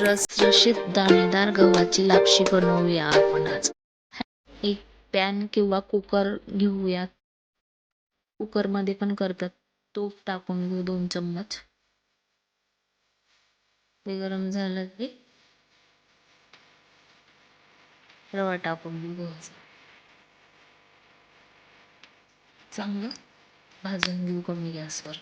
रसरशीत दाणेदार गव्हाची लापशी बनवूया आपण आज. एक पॅन किंवा कुकर घेऊया. कुकरमध्ये पण करतात. तूप टाकून घेऊ दोन चम्मच. ते गरम झालं की रवा टाकून घेऊ गव्हाचा. चांगलं भाजून घेऊ कमी गॅसवर.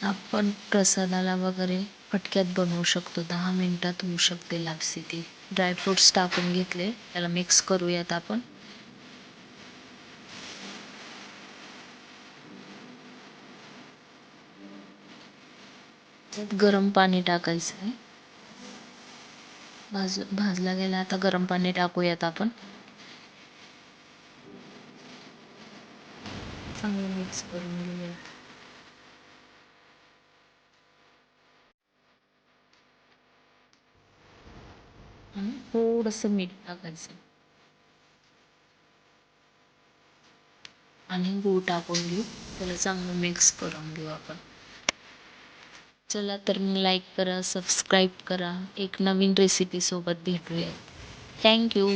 आपण प्रसादाला वगैरे फटक्यात बनवू शकतो. दहा मिनिटात होऊ शकते लापसी ती ड्रायफ्रूट्स टाकून घेतले. त्याला मिक्स करूयात आपण. त्यात गरम पाणी टाकायचं आहे. भाज भाजला गेला आता गरम पाणी टाकूयात आपण. चांगलं मिक्स करून घेऊयात. आणि थोडंसं मीठ टाकायचं. आणि गूळ टाकून घेऊ. त्याला चांगलं मिक्स करून घेऊ आपण. चला तर मग लाईक करा सबस्क्राईब करा. एक नवीन रेसिपीसोबत भेटूया थँक्यू